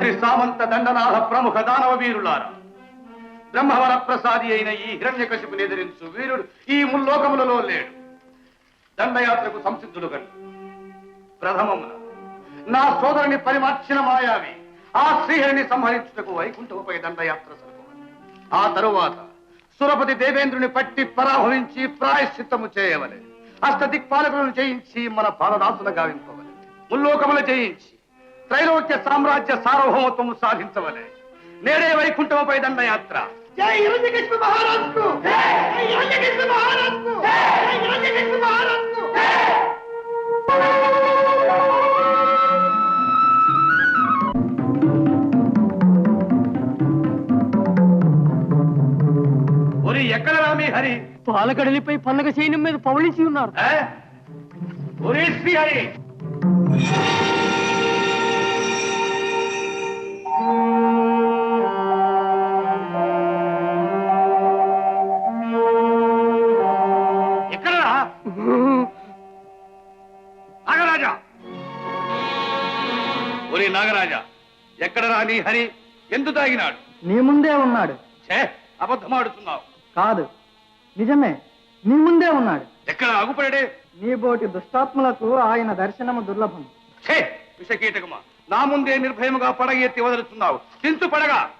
అత్రి సామంత దండనాథ ప్రముఖ దానవ వీరులారా. బ్రహ్మవర ప్రసాది అయిన ఈ హిరణ్యకశిపుని ఎదిరించు వీరుడు ఈ ముల్లోకములలో లేడు. దండయాత్రకు సంసిద్ధుడు గడు. ప్రథమమున నా సోదరుని పరిమార్చిన మాయావి ఆ శ్రీహరిని సంహరించుటకు వైకుంఠముపై దండయాత్ర సరుకోవాలి ఆ తరువాత సురపతి దేవేంద్రుని పట్టి పరాభవించి ప్రాయశ్చిత్తము చేయవలె. అష్ట దిక్పాలకులను జయించి మన పాలదాసుల గావింపవలె. ముల్లోకములు చేయించి త్రైలోక్య సామ్రాజ్య సార్వభౌమత్వము సాధించవలె. నేడే వైకుంఠముపై దండయాత్ర. జై హిరణ్యకశిపు మహారాజుకు! జై హిరణ్యకశిపు మహారాజుకు! జై హిరణ్యకశిపు మహారాజుకు! ఒరి ఎక్కడ రామి హరి? పాలకడలిపై పండగ సైన్యం మీద పవళించి ఉన్నారు? ఒరే శ్రీహరి ఎక్కడరా నీ హరి? ఎందు తాగినాడు? నీ ముందే ఉన్నాడు. ఛే అబద్ధమాడుతున్నావు కాదు. నిజమే నీ ముందే ఉన్నాడు. ఎక్కడ అగుపడే నీ బోటి దుష్టాత్ములకు ఆయన దర్శనము దుర్లభం. ఛే విషకీటకమా? నా ముందే నిర్భయముగా పడగ ఎత్తి వదులుతున్నావు. చించు పడగా.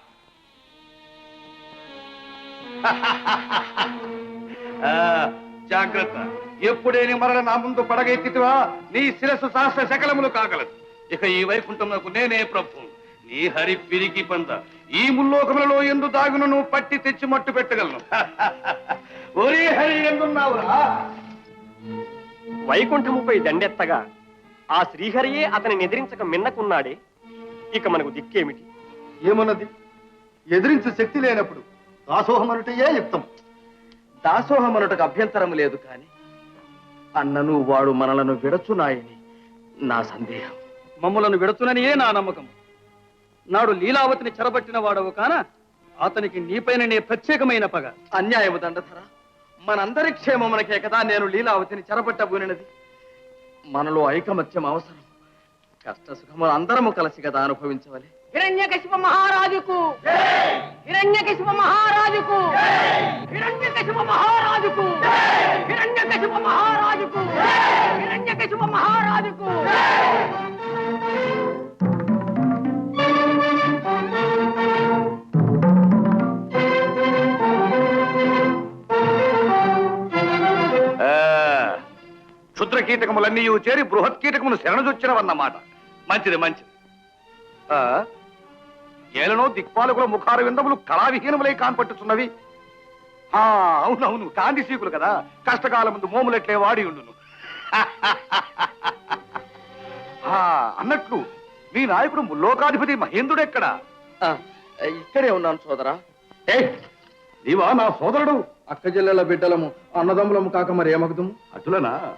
ఆ, జాగ్రత్త. ఎప్పుడేని మరల నా ముందు పడగ ఎత్తితివా నీ శిరస్సు సహస్ర శకలములు కాగలదు. ఇక ఈ వైకుంఠమునకు నేనే ప్రభు. నీ హరి పిరికి పంద. ఈ ముల్లోకములలో ఎందు దాగును నువ్వు పట్టి తెచ్చి మట్టు పెట్టగలను. ఒరే హరి ఎందున్నావురా? వైకుంఠముపై దండెత్తగా ఆ శ్రీహరియే అతని ఎదిరించక మిన్నకున్నాడే. ఇక మనకు దిక్కేమిటి? ఏమన్నది? ఎదిరించే శక్తి లేనప్పుడు దాసోహమనుటయే యుక్తం. దాసోహమనుటకు అభ్యంతరం లేదు కాని అన్నను వాడు మనలను విడచునాయని నా సందేహం. మమ్ములను విడచుననియే నా నమ్మకం నాడు లీలావతిని చెరబట్టిన వాడవు కాన? అతనికి నీపైన నీ ప్రత్యేకమైన పగ. అన్యాయము దండధర. మనందరి క్షేమమునకే కదా నేను లీలావతిని చెరబట్టబోనినది. మనలో ఐకమత్యం అవసరం. కష్ట సుఖములు అందరము కలిసి కదా అనుభవించవలే. హిరణ్యకశిప మహారాజుకు. హిరణ్యకశిప మహారాజుకు. హిరణ్యకశిప మహారాజుకు. హిరణ్యకశిప మహారాజుకు. హిరణ్యకశిప మహారాజుకు. క్షుద్ర కీటకములన్నీ చేరి బృహత్ కీటకమును శరణజొచ్చినవన్నమాట. మంచిది మంచిది. ఆ, ఏలనో దిక్పాలకుల ముఖార విందములు కళావిహీనములై కాన్పట్టుచున్నవి. ఆ, అవునవును కాంతి సీకులు కదా. కష్టకాలం ముందు మోములెట్లే వాడి ఉండును. ఆ, అన్నట్లు మీ నాయకుడు ముల్లోకాధిపతి మహేంద్రుడెక్కడా? ఆ, ఇక్కడే ఉన్నాను సోదరా. ఏ నీవా నా సోదరుడు? అక్క చెల్లెల బిడ్డలము అన్నదమ్ములము కాక మరి ఏమగుదుము? అటులనా?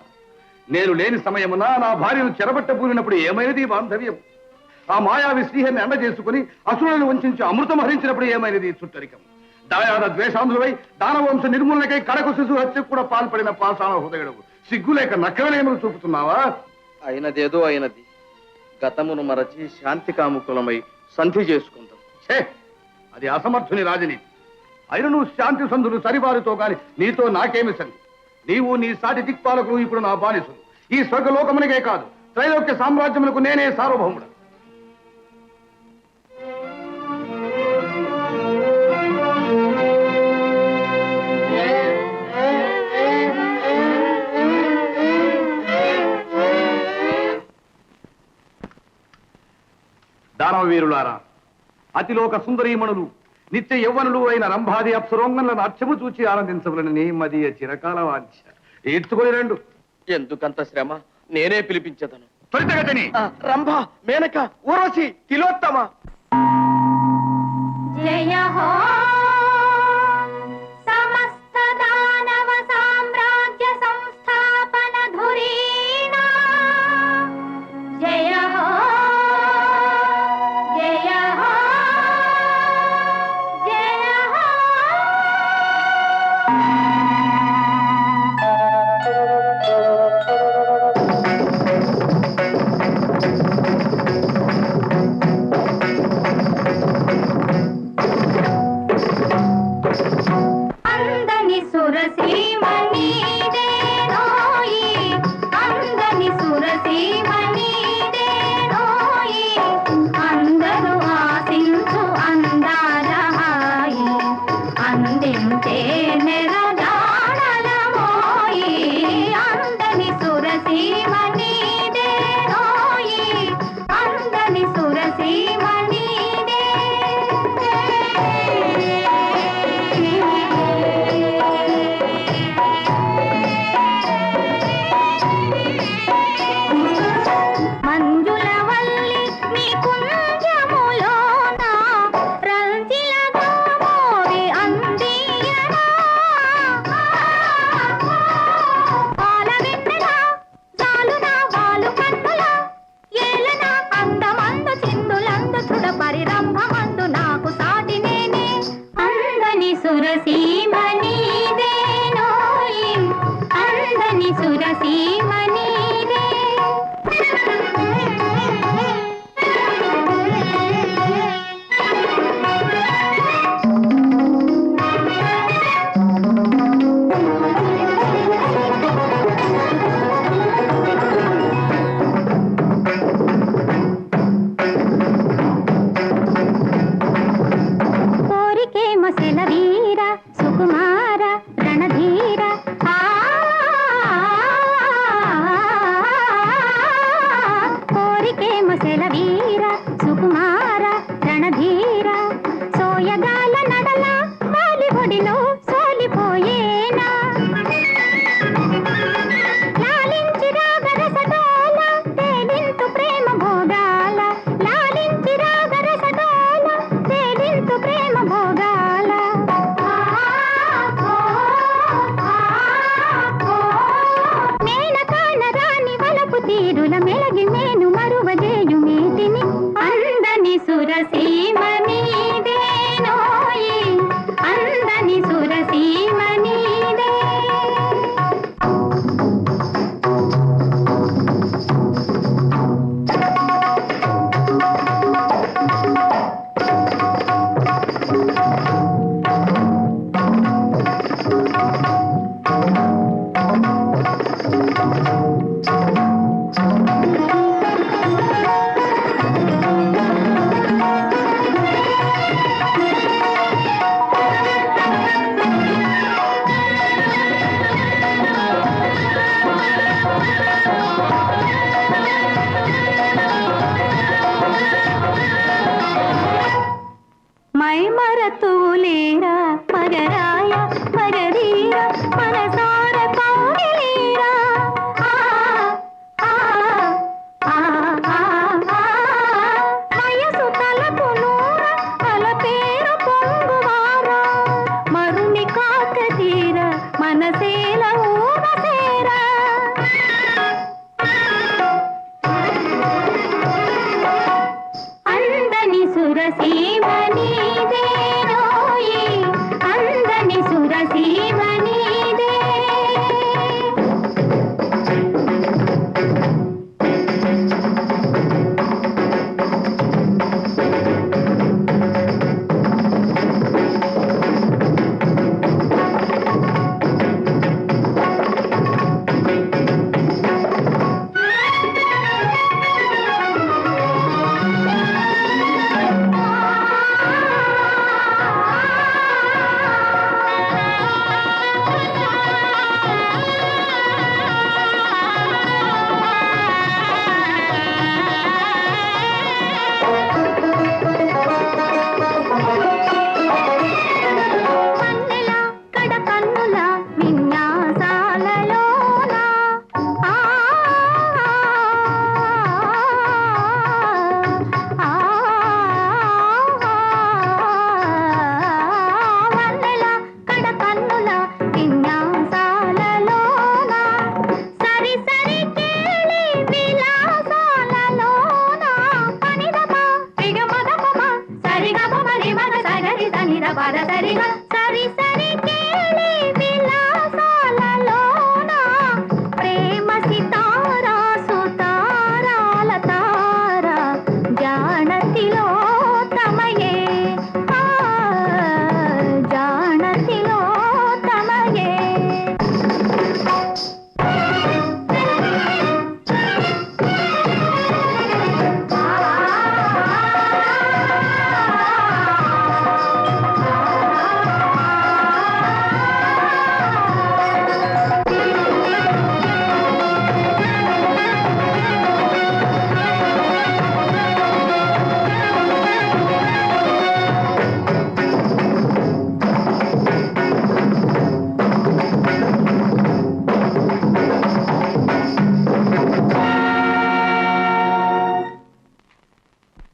నేను లేని సమయమున నా భార్యను చెరబట్టబూరినప్పుడు ఏమైనది బాంధవ్యం? ఆ మాయావి శ్రీహరిని అండ చేసుకుని అసురులను వంచి అమృతం హరించినప్పుడు ఏమైనది చుట్టరికం దాయాద ద్వేషాంధులై దానవంశ నిర్మూలనకై కడకు శిశు హత్యకు కూడా పాల్పడిన పాషాణ హృదయుడు. సిగ్గులేక నక్కవలేమలు చూపుతున్నావా? అయినదేదో అయినది. గతమును మరచి శాంతి కాముకులమై సంధి చేసుకుందాం. ఛే! అది అసమర్థుని రాజనీతి. అయిన నువ్వు శాంతి సంధులు సరివారితో గాని నీతో నాకేమి సంధి నీవు నీ సాటి దిక్పాలకులు ఇప్పుడు నా బానిసులు. ఈ స్వర్గలోకమునికే కాదు త్రైలోక్య సామ్రాజ్యములకు నేనే సార్వభౌముడు. దానవ వీరులారా అతిలోక సుందరీమణులు నిత్య యవ్వనులు అయిన రంభాది అప్సరోంగంల నాట్యము చూచి ఆనందించవలని మదియ చిరకాల వాంఛ ఏడ్చుకొని రెండు. ఎందుకంత శ్రమ? నేనే పిలిపించదను. త్వరితగతిని. రంభ మేనక ఊర్వశి తిలోత్తమ. జయ హో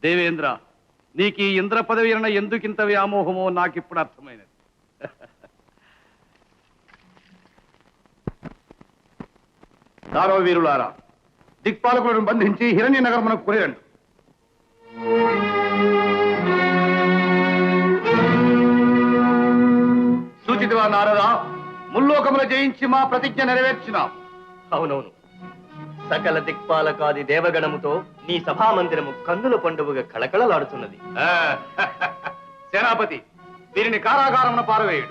దేవేంద్ర నీకు ఈ ఇంద్ర పదవి అన్న ఎందుకింత వ్యామోహమో నాకిప్పుడు అర్థమైనది. దారవ వీరులారా దిక్పాలకులను బంధించి హిరణ్య నగరమునకు కొనిరండు. సూచితివా నారదా ముల్లోకముల జయించి మా ప్రతిజ్ఞ నెరవేర్చినాం. అవునవును. సకల దిక్పాలకాది దేవగణముతో నీ సభామందిరము కన్నుల పండుగగా కళకళలాడుతున్నది. సేనాపతి వీరిని కారాగారమున పారవేయుడు.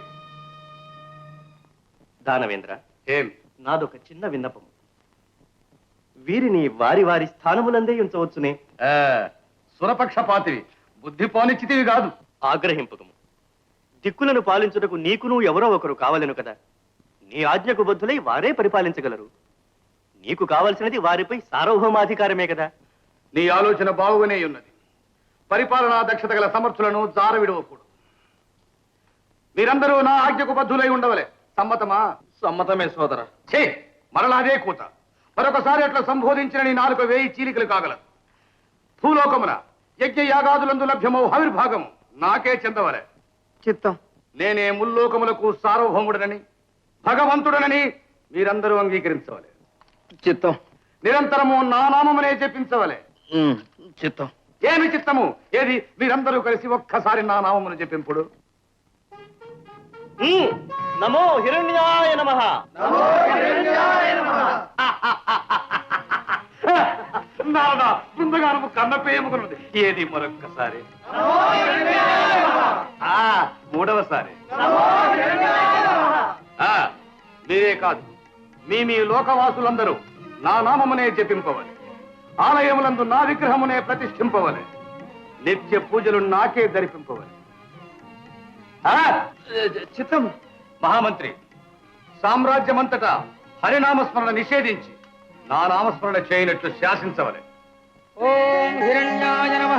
దానవేంద్ర ఏం? నాదొక చిన్న విన్నపం వీరిని వారి వారి స్థానములందే ఉంచవచ్చునే. ఆ, సురపక్షపాతివి బుద్ధి పోనిచ్చితివి కాదు. ఆగ్రహింపకము దిక్కులను పాలించుటకు నీకును ఎవరో ఒకరు కావలెను కదా. నీ ఆజ్ఞకు బద్ధులై వారే పరిపాలించగలరు. నీకు కావలసినది వారిపై సార్వభౌమాధికారమే కదా. నీ ఆలోచన బాగుగానే ఉన్నది. పరిపాలనా దక్షత గల సమర్థులను జారవిడవకూడదు. మీరందరూ నా ఆజ్ఞకు బద్ధులై ఉండవలే. సమ్మతమా? సమ్మతమే సోదర. ఛే! మరలా అదే కూత. మరొకసారి అట్లా సంబోధించిన నీ నాలుక వేయి చీలికలు కాగలదు. భూలోకమున యజ్ఞ యాగాదులందు లభ్యమౌ హవిర్భాగము. నాకే చెందవలే. చిత్తం. నేనే ముల్లోకములకు సార్వభౌముడనని భగవంతుడనని మీరందరూ అంగీకరించవలే. చిత్తం. నిరంతరము నా నామమునే చెప్పించవలే చిత్తం. ఏమి చిత్తము? ఏది? మీరందరూ కలిసి ఒక్కసారి నా నామమును చెప్పింపుడు నమో హిరణ్యాయ నమః. నాదా బృందగానము కన్నపేయముకున్నది ఏది మరొక్కసారి? ఆ, మూడవసారి. ఆ, మీరే కాదు. మీ మీ లోకవాసులందరూ నా నామమునే జపింపవలె. ఆలయములందు నా విగ్రహమునే ప్రతిష్ఠింపవలె. నిత్య పూజలు నాకే ధరిపింపవలె ఆ, చిత్తం మహామంత్రి సామ్రాజ్యమంతటా హరినామస్మరణ నిషేధించి నా నామస్మరణ చేయనట్లు శాసించవలె. ఓం హిరణ్యాయ నమ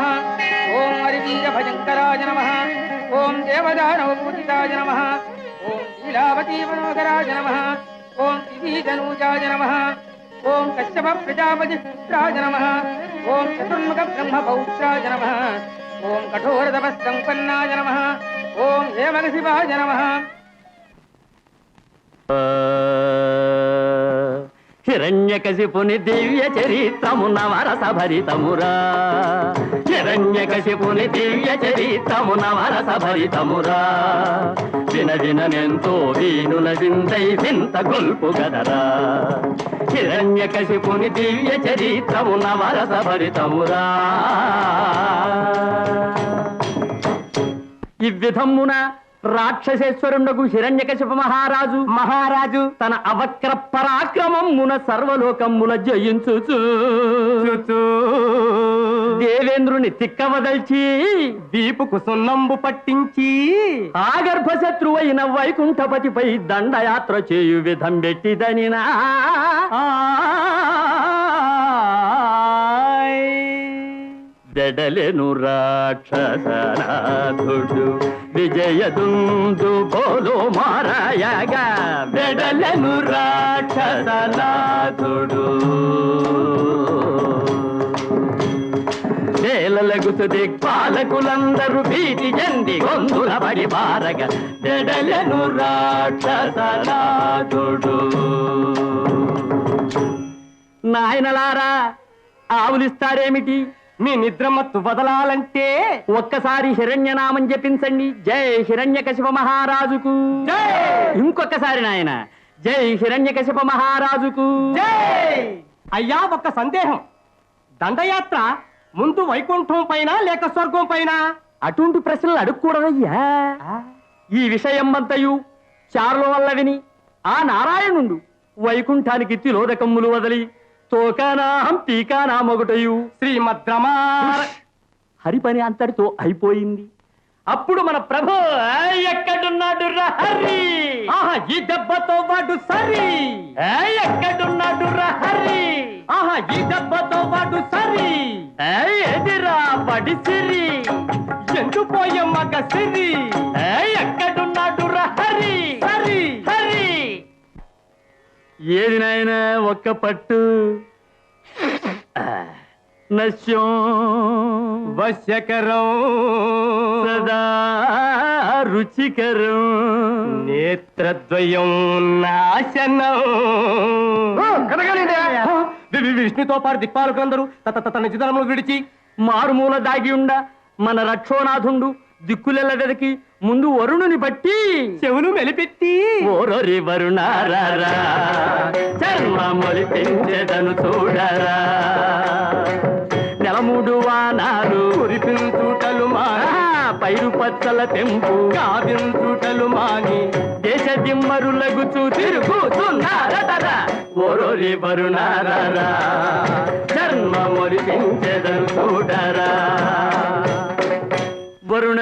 ఓం హరివీర భయంకరాయ నమ ఓం దేవదానవ పూజితాయ నమ ఓం లీలావతీ మనోహరాయ నమ ఓం దివీజనూజాయ నమ. ఓం కశ్యప ప్రజాపతి పుత్రాయ నమ. ఓం చతుర్ముఖ బ్రహ్మ పౌత్రాయ నమ. ఓం కఠోర తపస్సంపన్నాయ నమ. ఓం హేమగ శివాయ నమ. హిరణ్యకశిపుని దివ్య చరిత్రమున వరస భరితమురా హిరణ్యకశిపుని దివ్య చరిత్రమున వరస భరితమురా విన విననెంతో వీనుల వింతై వింత గొల్పు గదరా. హిరణ్యకశిపుని దివ్య చరిత్రము నవరస భరితమురా. ఈ విధమున రాక్షసేశ్వరుండకు హిరణ్యకశిప మహారాజు. మహారాజు తన అవక్ర పరాక్రమమున సర్వలోకముల జయించుచు. దేవేంద్రుని తిక్కవదల్చి దీపుకు సున్నంబు పట్టించి ఆగర్భ శత్రువైన వైకుంఠపతిపై దండయాత్ర చేయు విధం పెట్టిదనినా. దెడలెను రాక్షసనాథుడు. విజయదుందు బోలో మారాయగా వెడలెను రాక్షసనాథుడు. వేలలగుతు దిక్పాలకులందరూ భీతి చెంది గొంతుల పడి బారగ దెడలెను రాక్షసనాథుడు. నాయనలారా ఆవులిస్తారేమిటి? మీ నిద్రమత్తు వదలాలంటే ఒక్కసారి హిరణ్యనామం జపించండి. జై హిరణ్యకశిప మహారాజుకు. ఇంకొకసారి నాయన జై హిరణ్యకశిప మహారాజుకు. అయ్యా ఒక్క సందేహం. దండయాత్ర ముందు వైకుంఠం పైన లేక స్వర్గం పైన? అటువంటి ప్రశ్నలు అడుక్కూడదయ్యా ఈ విషయం అంతయు చారుల వల్ల విని ఆ నారాయణుండు వైకుంఠానికి తిలోదకమ్ములు వదలి తోకానాం టీకానా మొగటయు శ్రీమద్రమా హరి పని అంతటితో అయిపోయింది. అప్పుడు మన ప్రభు "ఏయ్, ఎక్కడున్నాడు హరి? ఆహా ఈ దెబ్బతో వాడు సరి. ఎక్కడున్నాడు రా హరి? ఆహా ఈ దెబ్బతో వాడు సరి. ఎదిరా పడి సిరి? ఎందు పోయే మగ సిరి. ఏది నాయన ఒక్క పట్టు. నశ్యం వశ్యకరం. సదా రుచికరం. నేత్రద్వయం నాశనం. విష్ణుతో పాటు దిక్పాలకులందరూ తత తత నిజధనములు విడిచి మారుమూల దాగి ఉండ మన రక్షోనాథుండు దిక్కులెల్ల వెదకి ముందు వరుణుని బట్టి చెవులు మెలిపెట్టి. ఓరొరి వరుణారా చర్మ మొలిపించెదను చూడరా. నెలమూడు వానాలు కురిపించుటలు మా పైరు పచ్చల తెంపు కావించుటలు మాని దేశ దిమ్మరులగుచు తిరుగుతున్నారటరా ఓరోరి వరుణారా చర్మ మొలిపించెదను చూడరా. వరుణ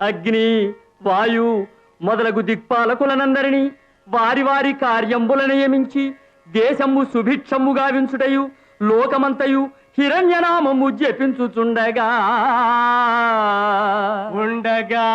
అగ్ని వాయు మొదలగు దిక్పాలకులనందరినీ వారి వారి కార్యంబుల నియమించి దేశము సుభిక్షముగా వించుటయు లోకమంతయు హిరణ్యనామము జపించుచుండగా. ఉండగా.